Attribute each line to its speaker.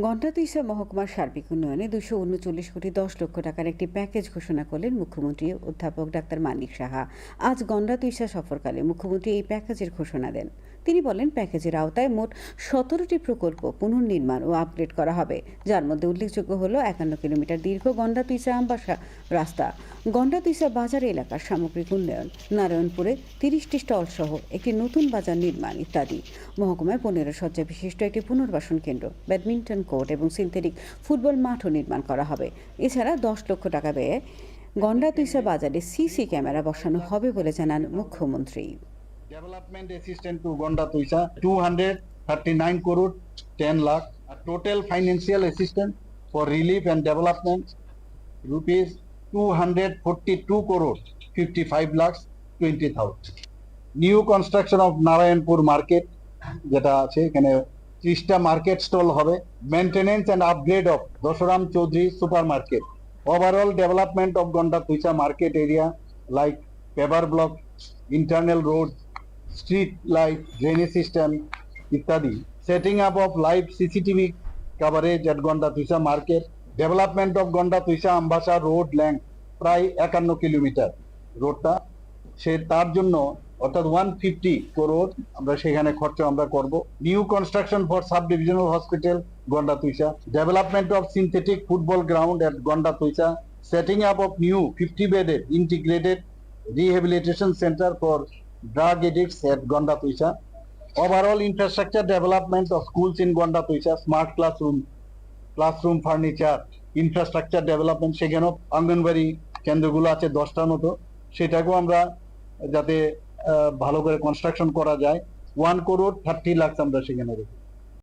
Speaker 1: গন্ডাতুইসা মহকুমার সার্বিক উন্নয়নে দুশো উনচল্লিশ কোটি দশ লক্ষ টাকার একটি প্যাকেজ ঘোষণা করলেন মুখ্যমন্ত্রী অধ্যাপক ডাক্তার মানিক সাহা। আজ গন্ডাতুইসা সফরকালে মুখ্যমন্ত্রী এই প্যাকেজের ঘোষণা দেন। তিনি বলেন, প্যাকেজের আওতায় মোট সতেরোটি প্রকল্প পুনর্নির্মাণ ও আপগ্রেড করা হবে, যার মধ্যে উল্লেখযোগ্য হল একান্ন কিলোমিটার দীর্ঘ গন্ডাতুইসা আমবাসা রাস্তা গন্ডাতুইসা বাজার এলাকার সামগ্রিক উন্নয়ন, নারায়ণপুরে তিরিশটি স্টল সহ একটি নতুন বাজার নির্মাণ ইত্যাদি। মহকুমায় পনেরো শয্যা বিশিষ্ট একটি পুনর্বাসন কেন্দ্র, ব্যাডমিন্টন কোর্ট এবং সিনথেটিক ফুটবল মাঠও নির্মাণ করা হবে। এছাড়া দশ লক্ষ টাকা ব্যয়ে গন্ডা তুইসা বাজারে সিসি ক্যামেরা বসানো হবে বলে জানান মুখ্যমন্ত্রী।
Speaker 2: Relief and development rupees two hundred forty two crore fifty five lakh twenty thousand new construction of Narayanpur market যেটা আছে, এখানে ত্রিশটা মার্কেট স্টল হবে। Maintenance and upgrade of Dasharam Chowdhury super market overall development of Gandatwisa market area like paper block internal road street light drainage system ইত্যাদি setting up of live CCTV coverage at Gandatwisa market development of Gandatwisa Ambassa road ল্যাঙ্ক প্রায় একান্ন kilometre. রোডটা সে তার জন্য অর্থাৎ one fifty crore আমরা সেখানে খরচ আমরা করব। New construction for sub divisional hospital Gandatwisa development of synthetic football ground at Gandatwisa setting up of new fifty bedded integrated rehabilitation centre for drug addicts at Gandatwisa overall infrastructure development of schools in Gandatwisa smart classroom classroom furniture infrastructure development সেখানেও অঙ্গনবাড়ি কেন্দ্রগুলো আছে দশটার মতো। সেটাকেও আমরা যাতে ভালো করে কনস্ট্রাকশন করা যায়। ওয়ান করোড় থার্টি লাখ আমরা সেখানে রেখেছি।